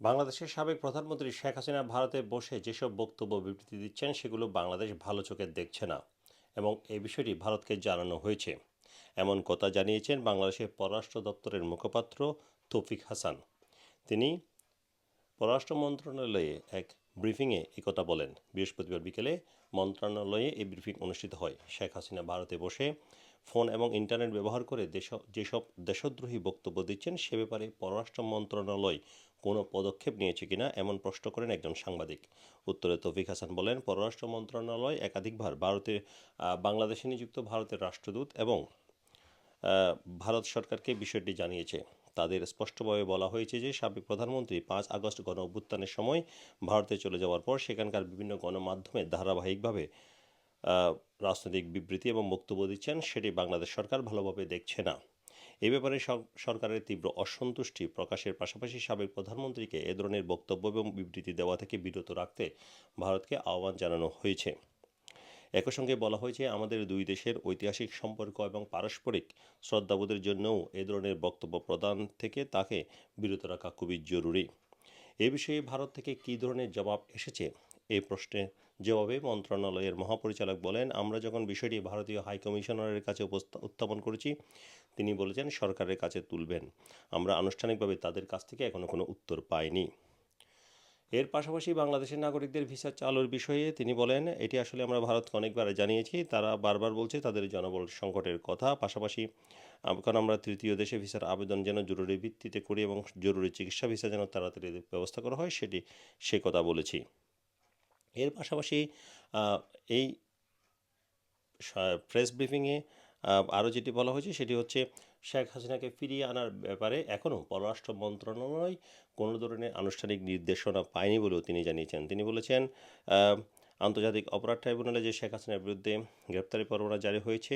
বাংলাদেশের সাবেক প্রধানমন্ত্রী শেখ হাসিনা ভারতে বসে যেসব বক্তব্য বিবৃতি দিচ্ছেন, সেগুলো বাংলাদেশ ভালো চোখে দেখছে না এবং এই বিষয়টি ভারতকে জানানো হয়েছে। এমন কথা জানিয়েছেন বাংলাদেশের পররাষ্ট্র দপ্তরের মুখপাত্র তৌফিক হাসান। তিনি পররাষ্ট্র মন্ত্রণালয়ে এক ব্রিফিংয়ে একথা বলেন। বৃহস্পতিবার বিকেলে মন্ত্রণালয়ে এই ব্রিফিং অনুষ্ঠিত হয়। শেখ হাসিনা ভারতে বসে ফোন এবং ইন্টারনেট ব্যবহার করে দেশ, যেসব দেশদ্রোহী বক্তব্য দিচ্ছেন, সে ব্যাপারে পররাষ্ট্র মন্ত্রণালয় কোনো পদক্ষেপ নিয়েছে কিনা এমন প্রশ্ন করেন একজন সাংবাদিক। উত্তরে তৌফিক হাসান বলেন পররাষ্ট্র মন্ত্রণালয় একাধিকবার ভারতে আহ, বাংলাদেশে নিযুক্ত ভারতের রাষ্ট্রদূত এবং ভারত সরকারকে বিষয়টি জানিয়েছে। তাদের স্পষ্টভাবে বলা হয়েছে যে সাবেক প্রধানমন্ত্রী পাঁচ আগস্ট গণ অভ্যুত্থানের সময় ভারতে চলে যাওয়ার পর সেখানকার বিভিন্ন গণমাধ্যমে ধারাবাহিকভাবে রাজনৈতিক বিবৃতি এবং বক্তব্য দিচ্ছেন। সেটি বাংলাদেশ সরকার ভালোভাবে দেখছে না। এ ব্যাপারে সরকারের তীব্র অসন্তুষ্টি প্রকাশের পাশাপাশি সাবেক প্রধানমন্ত্রীকে এ ধরনের বক্তব্য এবং বিবৃতি দেওয়া থেকে বিরত রাখতে ভারতকে আহ্বান জানানো হয়েছে। একই সঙ্গে বলা হয়েছে, আমাদের দুই দেশের ঐতিহাসিক সম্পর্ক এবং পারস্পরিক শ্রদ্ধাবোধের জন্যও এ ধরনের বক্তব্য প্রদান থেকে তাকে বিরত রাখা খুবই জরুরি। এ বিষয়ে ভারত থেকে কী ধরনের জবাব এসেছে এই প্রশ্নে জবাবে মন্ত্রণালয়ের মহাপরিচালক বলেন, আমরা যখন বিষয়টি ভারতীয় হাইকমিশনারের কাছে উপস্থা- উত্থাপন করেছি, তিনি বলেছেন সরকারের কাছে তুলবেন। আমরা আনুষ্ঠানিকভাবে তাদের কাছ থেকে এখনও কোনো উত্তর পাইনি। এর পাশাপাশি বাংলাদেশের নাগরিকদের ভিসা চালুর বিষয়ে তিনি বলেন, এটি আসলে আমরা ভারতকে অনেকবার জানিয়েছি, তারা বারবার বলছে তাদের জনবল সংকটের কথা। পাশাপাশি, কারণ আমরা তৃতীয় দেশে ভিসার আবেদন যেন জরুরি ভিত্তিতে করি এবং জরুরি চিকিৎসা ভিসা যেন তাড়াতাড়ি ব্যবস্থা করা হয়, সেটি সে কথা বলেছি। এর পাশাপাশি এই প্রেস ব্রিফিংয়ে আরও যেটি বলা হয়েছে সেটি হচ্ছে শেখ হাসিনাকে ফিরিয়ে আনার ব্যাপারে এখনও পররাষ্ট্র মন্ত্রণালয় কোনো ধরনের আনুষ্ঠানিক নির্দেশনা পায়নি বলেও তিনি জানিয়েছেন। তিনি বলেছেন আন্তর্জাতিক অপরাধ ট্রাইব্যুনালে যে শেখ হাসিনার বিরুদ্ধে গ্রেপ্তারি পরোয়ানা জারি হয়েছে,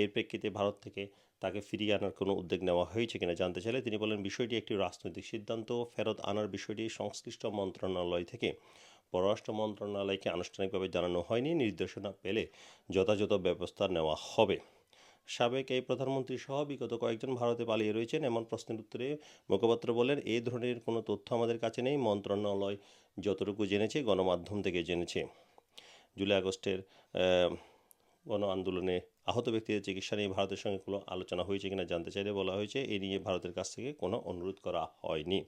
এর প্রেক্ষিতে ভারত থেকে তাকে ফিরিয়ে আনার কোনো উদ্যোগ নেওয়া হয়েছে কিনা জানতে চাইলে তিনি বলেন, বিষয়টি একটি রাজনৈতিক সিদ্ধান্ত, ফেরত আনার বিষয়টি সংশ্লিষ্ট মন্ত্রণালয় থেকে পররাষ্ট্র মন্ত্রণালয়কে আনুষ্ঠানিকভাবে জানানো হয়নি, নির্দেশনা পেলে যথাযথ ব্যবস্থা নেওয়া হবে। সাবেক এই প্রধানমন্ত্রী সহ বিগত কয়েকজন ভারতে পালিয়ে রয়েছেন, এমন প্রশ্নের উত্তরে মুখপাত্র বলেন এই ধরনের কোনো তথ্য আমাদের কাছে নেই, মন্ত্রণালয় যতটুকু জেনেছে, গণমাধ্যম থেকে জেনেছে। জুলাই আগস্টের গণ আন্দোলনে আহত ব্যক্তিদের চিকিৎসা নিয়ে ভারতের সঙ্গে কোনো আলোচনা হয়েছে কিনা জানতে চাইলে বলা হয়েছে, এ নিয়ে ভারতের কাছ থেকে কোনো অনুরোধ করা হয়নি।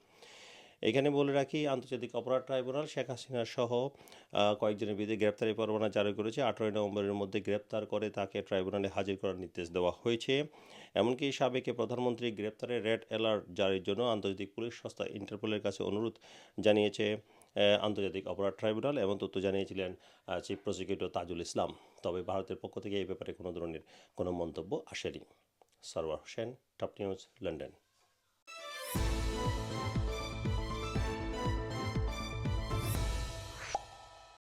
এখানে বলে রাখি, আন্তর্জাতিক অপরাধ ট্রাইব্যুনাল শেখ হাসিনা সহ কয়েকজনের বিরুদ্ধে গ্রেপ্তারি পরোয়ানা জারি করেছে। আঠারোই নভেম্বরের মধ্যে গ্রেপ্তার করে তাকে ট্রাইব্যুনালে হাজির করার নির্দেশ দেওয়া হয়েছে। এমনকি সাবেক প্রধানমন্ত্রী গ্রেপ্তারে রেড অ্যালার্ট জারির জন্য আন্তর্জাতিক পুলিশ সংস্থা ইন্টারপোলের কাছে অনুরোধ জানিয়েছে আন্তর্জাতিক অপরাধ ট্রাইব্যুনাল এবং তথ্য জানিয়েছিলেন চিফ প্রসিকিউটর তাজুল ইসলাম। তবে ভারতের পক্ষ থেকে এই ব্যাপারে কোনো ধরনের কোনো মন্তব্য আসেনি। Sarwar Hossain, top news, London.